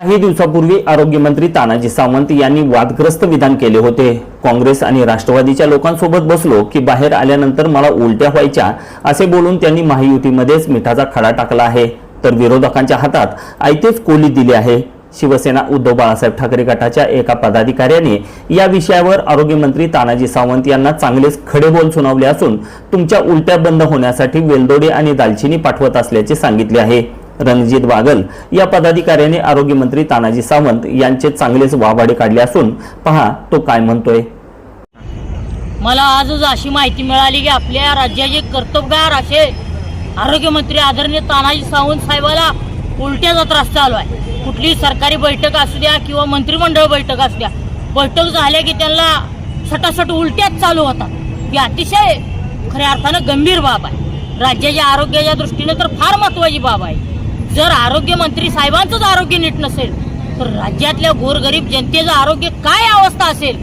काही दिवसापूर्वी आरोग्यमंत्री तानाजी सावंत यांनी वादग्रस्त विधान केले होते. काँग्रेस आणि राष्ट्रवादीच्या लोकांसोबत बसलो की बाहेर आल्यानंतर मला उलट्या व्हायच्या असे बोलून त्यांनी महायुतीमध्येच मिठाचा खडा टाकला आहे. तर विरोधकांच्या हातात आयतेच कोली दिली आहे. शिवसेना उद्धव बाळासाहेब ठाकरे गटाच्या एका पदाधिकाऱ्याने या विषयावर आरोग्यमंत्री तानाजी सावंत यांना चांगलेच खडे बोल सुनावले असून तुमच्या उलट्या बंद होण्यासाठी वेलदोडे आणि दालचिनी पाठवत असल्याचे सांगितले आहे. रणजित बागल या पदाधिकाऱ्याने आरोग्यमंत्री तानाजी सावंत यांचे चांगलेच वाभाडे काढले असून पहा तो काय म्हणतोय. मला आजच अशी माहिती मिळाली की आपल्या राज्याचे कर्तबगार असे आरोग्यमंत्री आदरणीय तानाजी सावंत साहेबाला उलट्याचा त्रास चालू आहे कुठलीही सरकारी बैठक असू द्या किंवा मंत्रिमंडळ बैठक असू द्या बैठक झाल्या की त्यांना सटासट उलट्याच चालू होतात. ही अतिशय खऱ्या अर्थानं गंभीर बाब आहे. राज्याच्या आरोग्याच्या दृष्टीनं तर फार महत्वाची बाब आहे. जर आरोग्यमंत्री साहेबांचंच आरोग्य नीट नसेल तर राज्यातल्या गोरगरीब जनतेचं आरोग्य काय अवस्था असेल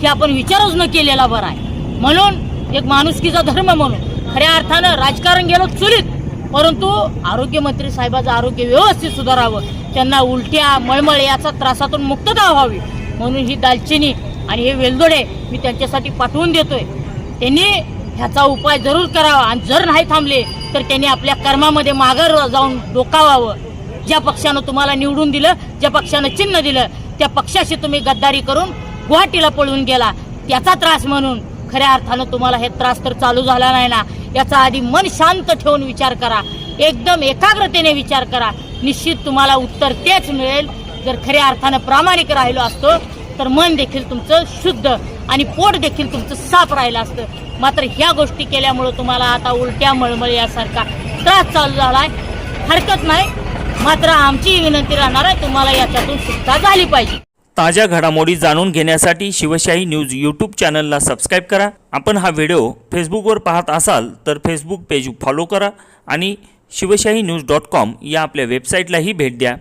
हे आपण विचारच न केलेला बरा आहे. म्हणून एक माणुसकीचा धर्म म्हणून खऱ्या अर्थानं राजकारण गेलो चुलीत परंतु आरोग्यमंत्री साहेबाचं आरोग्य व्यवस्थित सुधारावं त्यांना उलट्या मळमळ याचा त्रासातून मुक्तता व्हावी म्हणून ही दालचिनी आणि हे वेलदोडे मी त्यांच्यासाठी पाठवून देतोय. त्यांनी ह्याचा उपाय जरूर करावा. आणि जर नाही थांबले तर त्यांनी आपल्या कर्मामध्ये माघार जाऊन डोकावावं. ज्या पक्षानं तुम्हाला निवडून दिलं ज्या पक्षानं चिन्ह दिलं त्या पक्षाशी तुम्ही गद्दारी करून गुवाहाटीला पळून गेला. त्याचा त्रास म्हणून खऱ्या अर्थानं तुम्हाला हे त्रास तर चालू झाला नाही ना. याचा आधी मन शांत ठेवून विचार करा. एकदम एकाग्रतेने विचार करा. निश्चित तुम्हाला उत्तर तेच मिळेल. जर खऱ्या अर्थानं प्रामाणिक राहिलो असतो तर मन देखील तुमचं शुद्ध आणि पोट देखील तुमचं साफ राहिलं असतं. मात्र ह्या गोष्टी केल्यामुळं तुम्हाला आता उलट्या मळमळ यासारखा त्रास चालू आहे हरकत नाही. मात्र आमची विनंती राहणार आहे तुम्हाला याच्यातून सुटका झाली पाहिजे. ताज्या घडामोडी जाणून घेण्यासाठी शिवशाही न्यूज यूट्यूब चॅनलला सबस्क्राईब करा. आपण हा व्हिडिओ फेसबुकवर पाहत असाल तर फेसबुक पेज फॉलो करा आणि शिवशाही न्यूज डॉट कॉम या आपल्या वेबसाईटलाही भेट द्या.